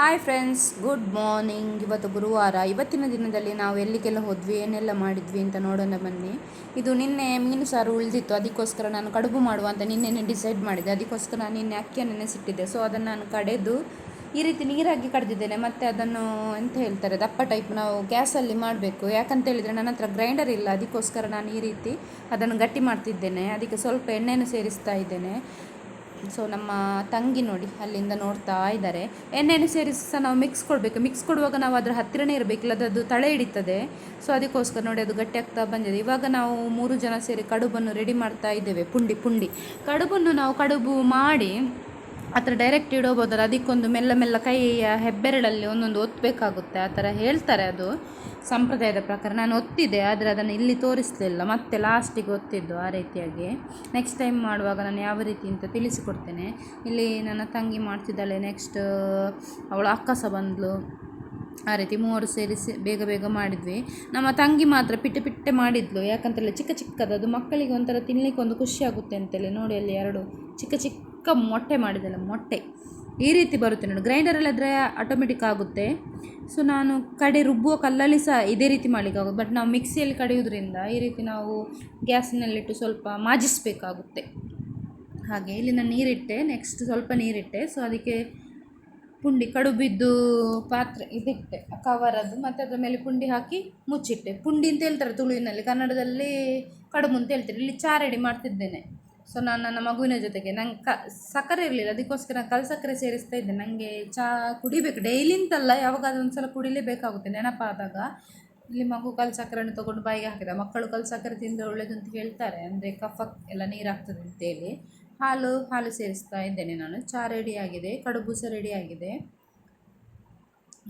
Hi friends good morning ಇವತ್ತು ಗುರುವಾರ. ಇವತ್ತಿನ ದಿನದಲ್ಲಿ ನಾವು ಎಲ್ಲಿಗೆಲ್ಲ ಹೋದ್ವಿ, ಏನೆಲ್ಲ ಮಾಡಿದ್ವಿ ಅಂತ ನೋಡೋಣ ಬನ್ನಿ. ಇದು ನಿನ್ನೆ ಮೀನು ಸಾರು ಉಳಿದಿತ್ತು. ಅದಕ್ಕೋಸ್ಕರ ನಾನು ಕಡುಬು ಮಾಡುವ ಅಂತ ನಿನ್ನೆನೆ ಡಿಸೈಡ್ ಮಾಡಿದೆ. ಅದಕ್ಕೋಸ್ಕರ ನಾನು ನಿನ್ನೆ ಅಕ್ಕಿಯನ್ನು ನೆನೆಸಿಟ್ಟಿದ್ದೆ. ಸೊ ಅದನ್ನು ನಾನು ಕಡೆದು ಈ ರೀತಿ ನೀರಾಗಿ ಕಡ್ದಿದ್ದೇನೆ. ಮತ್ತು ಅದನ್ನು ಎಂತ ಹೇಳ್ತಾರೆ, ದಪ್ಪ ಟೈಪ್ ನಾವು ಗ್ಯಾಸಲ್ಲಿ ಮಾಡಬೇಕು. ಯಾಕಂತ ಹೇಳಿದರೆ ನನ್ನ ಹತ್ರ ಗ್ರೈಂಡರ್ ಇಲ್ಲ. ಅದಕ್ಕೋಸ್ಕರ ನಾನು ಈ ರೀತಿ ಅದನ್ನು ಗಟ್ಟಿ ಮಾಡ್ತಿದ್ದೇನೆ. ಅದಕ್ಕೆ ಸ್ವಲ್ಪ ಎಣ್ಣೆಯನ್ನು ಸೇರಿಸ್ತಾ ಇದ್ದೇನೆ. ಸೊ ನಮ್ಮ ತಂಗಿ ನೋಡಿ, ಅಲ್ಲಿಂದ ನೋಡ್ತಾ ಇದ್ದಾರೆ. ಎಣ್ಣೆಯನ್ನು ಸೇರಿಸಿ ಸಹ ನಾವು ಮಿಕ್ಸ್ ಕೊಡಬೇಕು. ಮಿಕ್ಸ್ ಕೊಡುವಾಗ ನಾವು ಅದರ ಹತ್ತಿರನೇ ಇರಬೇಕು ಇಲ್ಲದ ಅದು ತಳೆ ಹಿಡಿತದೆ. ಸೊ ಅದಕ್ಕೋಸ್ಕರ ನೋಡಿ ಅದು ಗಟ್ಟಿಯಾಗ್ತಾ ಬಂದಿದೆ. ಇವಾಗ ನಾವು ಮೂರು ಜನ ಸೇರಿ ಕಡುಬನ್ನು ರೆಡಿ ಮಾಡ್ತಾ ಇದ್ದೇವೆ, ಪುಂಡಿ ಪುಂಡಿ. ಕಡುಬನ್ನು ನಾವು ಕಡುಬು ಮಾಡಿ ಆ ಥರ ಡೈರೆಕ್ಟ್ ಇಡೋಬೋದಲ್ಲ, ಅದಕ್ಕೊಂದು ಮೆಲ್ಲ ಮೆಲ್ಲ ಕೈಯ ಹೆಬ್ಬೆರಳಲ್ಲಿ ಒಂದೊಂದು ಒತ್ತಬೇಕಾಗುತ್ತೆ ಆ ಥರ ಹೇಳ್ತಾರೆ ಅದು ಸಂಪ್ರದಾಯದ ಪ್ರಕಾರ. ನಾನು ಒತ್ತಿದೆ ಆದರೆ ಅದನ್ನು ಇಲ್ಲಿ ತೋರಿಸಲಿಲ್ಲ, ಮತ್ತೆ ಲಾಸ್ಟಿಗೆ ಒತ್ತಿದ್ದು ಆ ರೀತಿಯಾಗಿ. ನೆಕ್ಸ್ಟ್ ಟೈಮ್ ಮಾಡುವಾಗ ನಾನು ಯಾವ ರೀತಿ ಅಂತ ತಿಳಿಸಿಕೊಡ್ತೇನೆ. ಇಲ್ಲಿ ನನ್ನ ತಂಗಿ ಮಾಡ್ತಿದ್ದಾಳೆ ನೆಕ್ಸ್ಟ್ ಅವಳ ಸಹ ಬಂದಳು ಆ ರೀತಿ ಮೂವರು ಸೇರಿಸಿ ಬೇಗ ಬೇಗ ಮಾಡಿದ್ವಿ. ನಮ್ಮ ತಂಗಿ ಮಾತ್ರ ಪಿಟ್ಟೆ ಪಿಟ್ಟೆ ಮಾಡಿದ್ಲು ಯಾಕಂತೇಳಿ ಚಿಕ್ಕ ಅದು ಮಕ್ಕಳಿಗೆ ಒಂಥರ ತಿನ್ನಲಿಕ್ಕೆ ಒಂದು ಖುಷಿ ಆಗುತ್ತೆ ಅಂತೇಳಿ. ನೋಡಿ ಅಲ್ಲಿ ಎರಡು ಚಿಕ್ಕ ಚಿಕ್ಕ ಮೊಟ್ಟೆ ಮಾಡಿದಲ್ಲ, ಮೊಟ್ಟೆ. ಈ ರೀತಿ ಬರುತ್ತೆ ನೋಡಿ. ಗ್ರೈಂಡರಲ್ಲಾದರೆ ಆಟೋಮೆಟಿಕ್ ಆಗುತ್ತೆ. ಸೊ ನಾನು ಕಡೆ ರುಬ್ಬುವ ಕಲ್ಲಲ್ಲಿ ಸಹ ಇದೇ ರೀತಿ ಮಾಡಲಿಕ್ಕಾಗುತ್ತೆ ಬಟ್ ನಾವು ಮಿಕ್ಸಿಯಲ್ಲಿ ಕಡಿಯೋದ್ರಿಂದ ಈ ರೀತಿ ನಾವು ಗ್ಯಾಸಿನಲ್ಲಿಟ್ಟು ಸ್ವಲ್ಪ ಮಾಜಿಸಬೇಕಾಗುತ್ತೆ. ಹಾಗೆ ಇಲ್ಲಿ ನಾನು ನೀರಿಟ್ಟೆ. ನೆಕ್ಸ್ಟ್ ಸ್ವಲ್ಪ ನೀರಿಟ್ಟೆ. ಸೊ ಅದಕ್ಕೆ ಪುಂಡಿ ಕಡುಬಿದ್ದು ಪಾತ್ರೆ ಇದಿಟ್ಟೆ. ಕವರದ್ದು ಮತ್ತು ಅದರ ಮೇಲೆ ಪುಂಡಿ ಹಾಕಿ ಮುಚ್ಚಿಟ್ಟೆ. ಪುಂಡಿ ಅಂತ ಹೇಳ್ತಾರೆ ತುಳುವಿನಲ್ಲಿ. ಕನ್ನಡದಲ್ಲಿ ಕಡುಬು ಅಂತ ಹೇಳ್ತಾರೆ. ಇಲ್ಲಿ ಚಾರಡಿ ಮಾಡ್ತಿದ್ದೇನೆ. ಸೊ ನಾನು ನನ್ನ ಮಗುವಿನ ಜೊತೆಗೆ. ನಂಗೆ ಕ, ಸಕ್ಕರೆ ಇರಲಿಲ್ಲ. ಅದಕ್ಕೋಸ್ಕರ ಕಲ್ ಸಕ್ಕರೆ ಸೇರಿಸ್ತಾ ಇದ್ದೆ. ನನಗೆ ಚಹಾ ಕುಡಿಬೇಕು. ಡೈಲಿ ಅಂತಲ್ಲ, ಯಾವಾಗಾದ್ರೂ ಒಂದು ಸಲ ಕುಡಿಲೇಬೇಕಾಗುತ್ತೆ ನೆನಪಾದಾಗ ಇಲ್ಲಿ ಮಗು ಕಲ್ ಸಕ್ಕರೆಯನ್ನು ತೊಗೊಂಡು ಬಾಯಿಗೆ ಹಾಕಿದ. ಮಕ್ಕಳು ಕಲ್ ಸಕ್ಕರೆ ತಿಂದರೆ ಒಳ್ಳೇದು ಅಂತ ಹೇಳ್ತಾರೆ. ಅಂದರೆ ಕಫ, ಎಲ್ಲ ನೀರಾಗ್ತದೆ ಅಂತೇಳಿ. ಹಾಲು ಹಾಲು ಸೇರಿಸ್ತಾ ಇದ್ದೇನೆ ನಾನು. ಚಹಾ ರೆಡಿ ಆಗಿದೆ. ಕಡುಬು ಸಹ ರೆಡಿ ಆಗಿದೆ.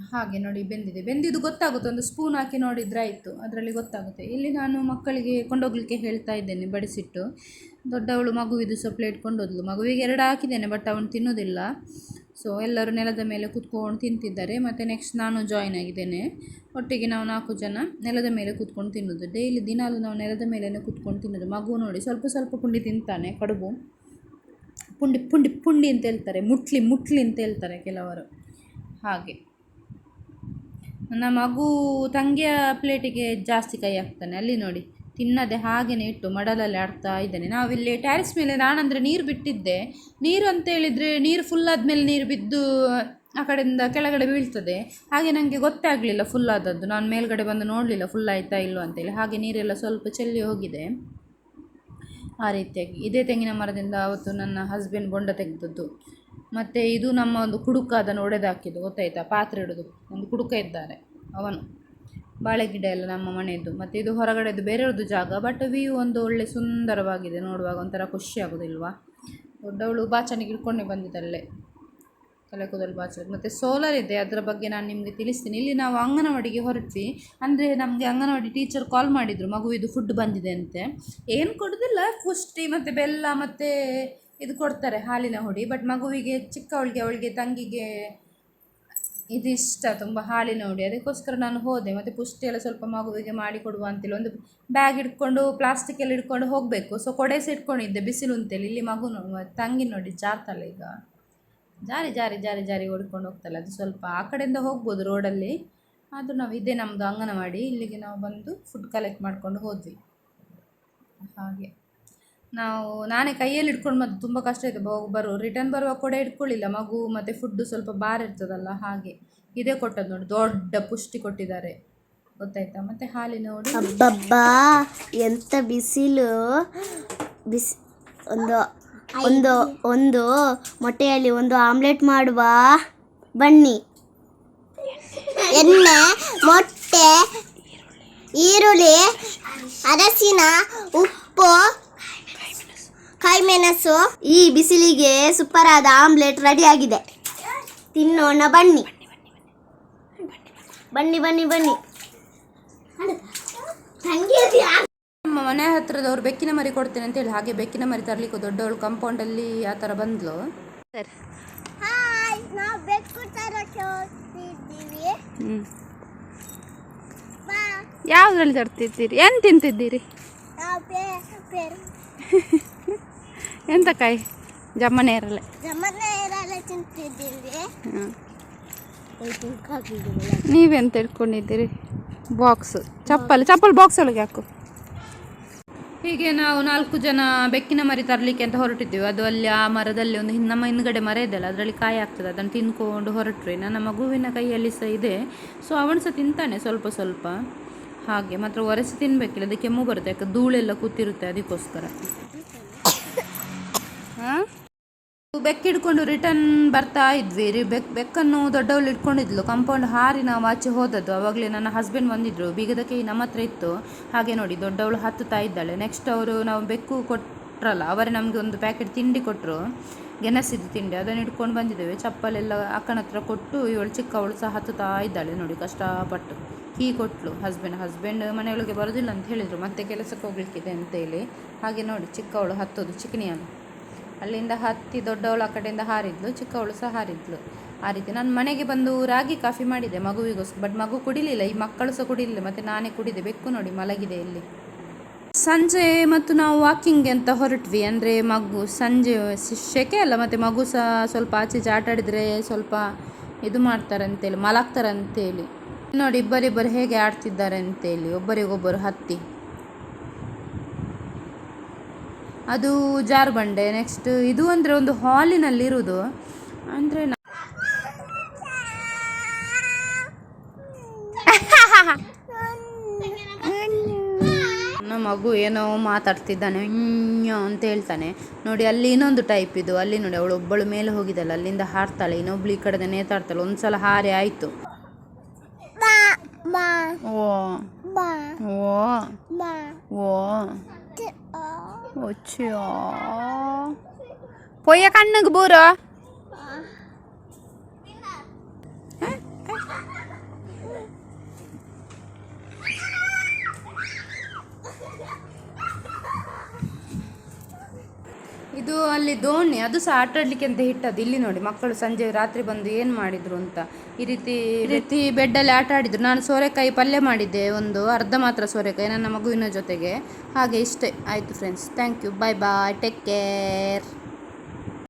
ಹಾಗೆ ನೋಡಿ ಬೆಂದಿದೆ. ಬೆಂದಿದ್ದು ಗೊತ್ತಾಗುತ್ತೆ, ಒಂದು ಸ್ಪೂನ್ ಹಾಕಿ ನೋಡಿದ್ರೆ ಆಯಿತು, ಅದರಲ್ಲಿ ಗೊತ್ತಾಗುತ್ತೆ. ಇಲ್ಲಿ ನಾನು ಮಕ್ಕಳಿಗೆ ಕೊಂಡೋಗ್ಲಿಕ್ಕೆ ಹೇಳ್ತಾ ಇದ್ದೇನೆ, ಬಡಿಸಿಟ್ಟು. ದೊಡ್ಡವಳು ಮಗುವಿದು ಸೊ ಪ್ಲೇಟ್ ಕೊಂಡೋದ್ಲು. ಮಗುವಿಗೆ ಎರಡು ಹಾಕಿದ್ದೇನೆ ಬಟ್ ಅವನು ತಿನ್ನೋದಿಲ್ಲ. ಸೊ ಎಲ್ಲರೂ ನೆಲದ ಮೇಲೆ ಕೂತ್ಕೊಂಡು ತಿಂತಿದ್ದಾರೆ. ಮತ್ತು ನೆಕ್ಸ್ಟ್ ನಾನು ಜಾಯಿನ್ ಆಗಿದ್ದೇನೆ. ಒಟ್ಟಿಗೆ ನಾವು ನಾಲ್ಕು ಜನ ನೆಲದ ಮೇಲೆ ಕೂತ್ಕೊಂಡು ತಿನ್ನೋದು. ಡೈಲಿ ದಿನಾಲು ನಾವು ನೆಲದ ಮೇಲೇ ಕೂತ್ಕೊಂಡು ತಿನ್ನೋದು. ಮಗು ನೋಡಿ ಸ್ವಲ್ಪ ಸ್ವಲ್ಪ ಪುಂಡಿ ತಿಂತಾನೆ, ಕಡುಬು. ಪುಂಡಿ ಪುಂಡಿ ಪುಂಡಿ ಅಂತ ಹೇಳ್ತಾರೆ. ಮುಟ್ಲಿ ಮುಟ್ಲಿ ಅಂತ ಹೇಳ್ತಾರೆ ಕೆಲವರು. ಹಾಗೆ. ನನ್ನ ಮಗು ತಂಗಿಯ ಪ್ಲೇಟಿಗೆ ಜಾಸ್ತಿ ಕೈ ಹಾಕ್ತಾನೆ. ಅಲ್ಲಿ ನೋಡಿ, ತಿನ್ನದೆ ಹಾಗೆಯೇ ಇಟ್ಟು ಮಡಲಲ್ಲಿ ಆಡ್ತಾ ಇದ್ದಾನೆ. ನಾವಿಲ್ಲಿ ಟ್ಯಾರಿಸ್ ಮೇಲೆ ನಾನಂದರೆ ನೀರು ಬಿಟ್ಟಿದ್ದೆ. ನೀರು ಅಂತ ಹೇಳಿದರೆ ನೀರು ಫುಲ್ ಆದಮೇಲೆ ನೀರು ಬಿದ್ದು, ಆ ಕಡೆಯಿಂದ ಕೆಳಗಡೆ ಬೀಳ್ತದೆ. ಹಾಗೆ ನನಗೆ ಗೊತ್ತಾಗಲಿಲ್ಲ ಫುಲ್ ಆದದ್ದು. ನಾನು ಮೇಲ್ಗಡೆ ಬಂದು ನೋಡಲಿಲ್ಲ ಫುಲ್ ಆಯಿತಾ ಇಲ್ಲೋ ಅಂತೇಳಿ ಹಾಗೆ ನೀರೆಲ್ಲ ಸ್ವಲ್ಪ ಚೆಲ್ಲಿ ಹೋಗಿದೆ. ಆ ರೀತಿಯಾಗಿ. ಇದೇ ತೆಂಗಿನ ಮರದಿಂದ ಅವತ್ತು ನನ್ನ ಹಸ್ಬೆಂಡ್ ಬೊಂಡ ತೆಗೆದದ್ದು. ಮತ್ತು ಇದು ನಮ್ಮ ಒಂದು ಕುಡುಕ ಅದನ್ನು ಒಡೆದು ಹಾಕಿದ್ದು, ಗೊತ್ತಾಯ್ತಾ? ಪಾತ್ರೆ ಇಡೋದು ಒಂದು ಕುಡುಕ ಇದ್ದಾರೆ ಅವನು. ಬಾಳೆ ಗಿಡ ಎಲ್ಲ ನಮ್ಮ ಮನೆಯದ್ದು. ಮತ್ತು ಇದು ಹೊರಗಡೆದು ಬೇರೆಯವ್ರದ್ದು ಜಾಗ ಬಟ್ ವ್ಯೂ ಒಂದು ಒಳ್ಳೆ ಸುಂದರವಾಗಿದೆ ನೋಡುವಾಗ. ಒಂಥರ ಖುಷಿ ಆಗೋದಿಲ್ವಾ? ದೊಡ್ಡವಳು ಬಾಚಣಿಗೆ ಹಿಡ್ಕೊಂಡೆ ಬಂದಿದ್ದಲ್ಲೇ. ತಲೆ ಕೂದಲು ಬಾಚ ಮತ್ತು ಸೋಲಾರ್ ಇದೆ, ಅದರ ಬಗ್ಗೆ ನಾನು ನಿಮಗೆ ತಿಳಿಸ್ತೀನಿ. ಇಲ್ಲಿ ನಾವು ಅಂಗನವಾಡಿಗೆ ಹೊರಟ್ವಿ. ಅಂದರೆ ನಮಗೆ ಅಂಗನವಾಡಿ ಟೀಚರ್ ಕಾಲ್ ಮಾಡಿದರು, ಮಗುವಿದು ಫುಡ್ ಬಂದಿದೆ ಅಂತೆ. ಏನು ಕೊಡೋದಿಲ್ಲ, ಪುಷ್ಟಿ ಮತ್ತು ಬೆಲ್ಲ ಮತ್ತು ಇದು ಕೊಡ್ತಾರೆ ಹಾಲಿನ ಹುಡಿ ಬಟ್ ಮಗುವಿಗೆ ಚಿಕ್ಕವಳಿಗೆ ಅವಳಿಗೆ ತಂಗಿಗೆ ಇದು ಇಷ್ಟ ತುಂಬ ಹಾಲಿನ ಹುಡಿ. ಅದಕ್ಕೋಸ್ಕರ ನಾನು ಹೋದೆ, ಮತ್ತು ಪುಷ್ಟಿ ಎಲ್ಲ ಸ್ವಲ್ಪ ಮಗುವಿಗೆ ಮಾಡಿ ಕೊಡುವ ಅಂತೇಳಿ ಒಂದು ಬ್ಯಾಗ್ ಇಟ್ಕೊಂಡು ಪ್ಲಾಸ್ಟಿಕ್ ಎಲ್ಲ ಇಟ್ಕೊಂಡು ಹೋಗಬೇಕು. ಸೊ ಕೊಡೆ ಸಹ ಇಟ್ಕೊಂಡಿದ್ದೆ ಬಿಸಿಲು ಅಂತೇಳಿ ಇಲ್ಲಿ ಮಗು ತಂಗಿ ನೋಡಿ ಜಾರ್ತಲ್ಲ ಈಗ. ಜಾರಿ ಜಾರಿ ಜಾರಿ ಜಾರಿ ಓಡ್ಕೊಂಡು ಹೋಗ್ತಲ್ಲ. ಅದು ಸ್ವಲ್ಪ ಆ ಕಡೆಯಿಂದ ಹೋಗ್ಬೋದು ರೋಡಲ್ಲಿ. ಆದರೂ ನಾವು ಇದೇ ನಮ್ಮದು ಅಂಗನವಾಡಿ. ಇಲ್ಲಿಗೆ ನಾವು ಬಂದು ಫುಡ್ ಕಲೆಕ್ಟ್ ಮಾಡ್ಕೊಂಡು ಹೋದ್ವಿ. ಹಾಗೆ. ನಾವು, ನಾನೇ ಕೈಯಲ್ಲಿ ಇಟ್ಕೊಂಡು ಮತ್ತು ತುಂಬ ಕಷ್ಟ ಹೋಗಿ ಬರೋ ರಿಟರ್ನ್ ಬರುವಾಗ ಕೂಡ ಇಟ್ಕೊಳ್ಳಿಲ್ಲ. ಮಗು ಮತ್ತು ಫುಡ್ಡು ಸ್ವಲ್ಪ ಭಾರ ಇರ್ತದಲ್ಲ, ಹಾಗೆ. ಇದೇ ಕೊಟ್ಟದ್ದು ನೋಡಿ, ದೊಡ್ಡ ಪುಷ್ಟಿ ಕೊಟ್ಟಿದ್ದಾರೆ. ಗೊತ್ತಾಯ್ತಾ? ಮತ್ತು ಹಾಲಿನ ನೋಡಿ. ಅಬ್ಬಬ್ಬಾ, ಎಂತ ಬಿಸಿಲು. ಬಿಸಿ ಒಂದು ಒಂದು ಒಂದು ಮೊಟ್ಟೆಯಲ್ಲಿ ಒಂದು ಆಮ್ಲೆಟ್ ಮಾಡುವ. ಬನ್ನಿ. ಎಣ್ಣೆ, ಮೊಟ್ಟೆ, ಈರುಳ್ಳಿ ಅರಸಿನ ಉಪ್ಪು ಕಾಯಿಮೆಣಸು ಈ ಬಿಸಿಲಿಗೆ ಸೂಪರ್ ಆದ ಆಮ್ಲೆಟ್ ರೆಡಿ ಆಗಿದೆ ತಿನ್ನೋಣ ಬನ್ನಿ. ಬನ್ನಿ ಬನ್ನಿ ಬನ್ನಿ. ನಮ್ಮ ಮನೆ ಹತ್ರದವ್ರು ಬೆಕ್ಕಿನ ಮರಿ ಕೊಡ್ತೇನೆ ಅಂತ ಹೇಳಿ ಹಾಗೆ ಬೆಕ್ಕಿನ ಮರಿ ತರಲಿಕ್ಕೆ ದೊಡ್ಡವಳು ಕಾಂಪೌಂಡಲ್ಲಿ ಆ ಥರ ಬಂದ್ಲು. ಸರ್. ಹಾಯ್ ನಾವು ಬೆಕ್ಕು ತರಕ್ಕೆ ಹೋಗ್ತಿದ್ದೀವಿ. ಹ್ಞೂ ಬಾ. ಯಾವುದ್ರಲ್ಲಿ ತರ್ತಿದ್ದೀರಿ? ಏನು ತಿಂತಿದ್ದೀರಿ? ಎಂತ ಕಾಯಿ ಜಮ್ಮನೆ ಇರಲ್ಲ ನೀವೆಂತ ಇಟ್ಕೊಂಡಿದ್ದೀರಿ ಬಾಕ್ಸ್. ಚಪ್ಪಲ್ ಚಪ್ಪಲ್ ಬಾಕ್ಸ್ ಒಳಗೆ ಹಾಕು. ಹೀಗೆ ನಾವು ನಾಲ್ಕು ಜನ ಬೆಕ್ಕಿನ ಮರಿ ತರಲಿಕ್ಕೆ ಅಂತ ಹೊರಟಿದ್ದೀವಿ. ಅದು ಅಲ್ಲಿ ಆ ಮರದಲ್ಲಿ ಒಂದು ನಮ್ಮ ಹಿಂದ್ಗಡೆ ಮರ ಇದೆಯಲ್ಲ ಅದರಲ್ಲಿ ಕಾಯಿ ಆಗ್ತದೆ. ಅದನ್ನು ತಿನ್ಕೊಂಡು ಹೊರಟ್ರಿ. ನನ್ನ ಮಗುವಿನ ಕೈಯಲ್ಲಿ ಸಹ ಇದೆ. ಸೊ ಅವನು ಸಹ ತಿಂತಾನೆ ಸ್ವಲ್ಪ ಸ್ವಲ್ಪ. ಹಾಗೆ ಮಾತ್ರ ಒರೆಸಿ ತಿನ್ನಬೇಕಿಲ್ಲ ಅದಕ್ಕೆ ಕೆಮ್ಮು ಬರುತ್ತೆ. ಯಾಕೆ ಧೂಳೆಲ್ಲ ಕೂತಿರುತ್ತೆ ಅದಕ್ಕೋಸ್ಕರ. ಹಾಂ? ಬೆಕ್ಕಿಡ್ಕೊಂಡು ರಿಟರ್ನ್ ಬರ್ತಾ ಇದ್ವಿ. ರೀ, ಬೆಕ್, ಬೆಕ್ಕನ್ನು ದೊಡ್ಡವಳು ಇಟ್ಕೊಂಡಿದ್ಲು. ಕಾಂಪೌಂಡ್ ಹಾರಿ ನಾವು ಆಚೆ ಹೋದದ್ದು. ಅವಾಗಲೇ ನನ್ನ ಹಸ್ಬೆಂಡ್ ಬಂದಿದ್ರು. ಬೀಗದ ಕೈ ನಮ್ಮ ಹತ್ರ ಇತ್ತು. ಹಾಗೆ ನೋಡಿ, ದೊಡ್ಡವಳು ಹತ್ತುತ್ತಾ ಇದ್ದಾಳೆ. ನೆಕ್ಸ್ಟ್ ಅವರು ನಾವು ಬೆಕ್ಕು ಕೊಟ್ರಲ್ಲ, ಅವರೇ ನಮಗೆ ಒಂದು ಪ್ಯಾಕೆಟ್ ತಿಂಡಿ ಕೊಟ್ಟರು ಗೆಣಸಿದ್ದು ತಿಂಡಿ. ಅದನ್ನು ಇಟ್ಕೊಂಡು ಬಂದಿದ್ದೇವೆ. ಚಪ್ಪಲೆಲ್ಲ ಅಕ್ಕನ ಹತ್ರ ಕೊಟ್ಟು, ಇವಳು ಚಿಕ್ಕವಳು ಸಹ ಹತ್ತುತ್ತಾ ಇದ್ದಾಳೆ. ನೋಡಿ, ಕಷ್ಟಪಟ್ಟು. ಕೀ ಕೊಟ್ಟಲು ಹಸ್ಬೆಂಡ್ ಹಸ್ಬೆಂಡ್ ಮನೆಯೊಳಗೆ ಬರೋದಿಲ್ಲ ಅಂತ ಹೇಳಿದರು. ಮತ್ತೆ ಕೆಲಸಕ್ಕೆ ಹೋಗ್ಲಿಕ್ಕಿದೆ ಅಂತೇಳಿ ಹಾಗೆ ನೋಡಿ, ಚಿಕ್ಕವಳು ಹತ್ತೋದು ಚಿಕನಿಯನ್ನು ಅಲ್ಲಿಂದ ಹತ್ತಿ ದೊಡ್ಡವಳು ಆ ಕಡೆಯಿಂದ ಹಾರಿದ್ಲು, ಚಿಕ್ಕವಳು ಸಹ ಹಾರಿದ್ಲು. ಆ ರೀತಿ ನಾನು ಮನೆಗೆ ಬಂದು ರಾಗಿ ಕಾಫಿ ಮಾಡಿದೆ, ಮಗುವಿಗೋಸ್ಕರ. ಬಟ್ ಮಗು ಕುಡಿಲಿಲ್ಲ, ಈ ಮಕ್ಕಳು ಸಹ ಕುಡಿಲಿಲ್ಲ, ಮತ್ತು ನಾನೇ ಕುಡಿದೆ, ಬೆಕ್ಕು ನೋಡಿ ಮಲಗಿದೆ ಇಲ್ಲಿ. ಸಂಜೆ ಮತ್ತು ನಾವು ವಾಕಿಂಗ್ ಅಂತ ಹೊರಟ್ವಿ, ಅಂದರೆ ಮಗು ಸಂಜೆ ಶೆಕೆ ಅಲ್ಲ, ಮತ್ತು ಮಗು ಸಹ ಸ್ವಲ್ಪ ಆಚೆ ಆಡಿದರೆ ಸ್ವಲ್ಪ ಇದು ಮಾಡ್ತಾರೆ ಅಂತೇಳಿ ಮಲಗ್ತಾರೆ ಅಂತೇಳಿ ನೋಡಿ, ಇಬ್ಬರಿಬ್ಬರು ಹೇಗೆ ಆಡ್ತಿದ್ದಾರೆ ಅಂತೇಳಿ ಒಬ್ಬರಿಗೊಬ್ಬರು ಹತ್ತಿ. ಅದು ಜಾರುಬಂಡೆ ನೆಕ್ಸ್ಟ್ ಇದು ಅಂದರೆ ಒಂದು ಹಾಲಿನಲ್ಲಿರೋದು. ಅಂದರೆ ನನ್ನ ಮಗು ಏನೋ ಮಾತಾಡ್ತಿದ್ದಾನೆ ಅಂತ ಹೇಳ್ತಾನೆ. ನೋಡಿ ಅಲ್ಲಿ ಇನ್ನೊಂದು ಟೈಪ್ ಇದು. ಅಲ್ಲಿ ನೋಡಿ ಅವಳು ಒಬ್ಬಳು ಮೇಲೆ ಹೋಗಿದ್ದಲ್ಲ ಅಲ್ಲಿಂದ ಹಾರ್ತಾಳೆ ಇನ್ನೊಬ್ಳು ಈ ಕಡೆದ ನೇತಾಡ್ತಾಳೆ ಒಂದ್ಸಲ ಹಾರೆ ಆಯಿತು. ಓ ಓ ಓ. వచ్చో? పొయ్య కన్నుకు బూరో? ಇದು ಅಲ್ಲಿ ದೋಣಿ ಅದು ಸಹ ಆಟ ಆಡ್ಲಿಕ್ಕೆ ಅಂತ ಇಟ್ಟದ್ದು ಇಲ್ಲಿ ನೋಡಿ ಮಕ್ಕಳು ಸಂಜೆ ರಾತ್ರಿ ಬಂದು ಏನು ಮಾಡಿದ್ರು ಅಂತ? ಈ ರೀತಿ ಈ ರೀತಿ ಬೆಡ್ಡಲ್ಲಿ ಆಟ ಆಡಿದ್ರು ನಾನು ಸೋರೆಕಾಯಿ ಪಲ್ಯ ಮಾಡಿದ್ದೆ ಒಂದು ಅರ್ಧ ಮಾತ್ರ ಸೋರೆಕಾಯಿ ನನ್ನ ಮಗುವಿನ ಜೊತೆಗೆ. ಹಾಗೆ ಇಷ್ಟೇ ಆಯಿತು friends thank you bye bye take care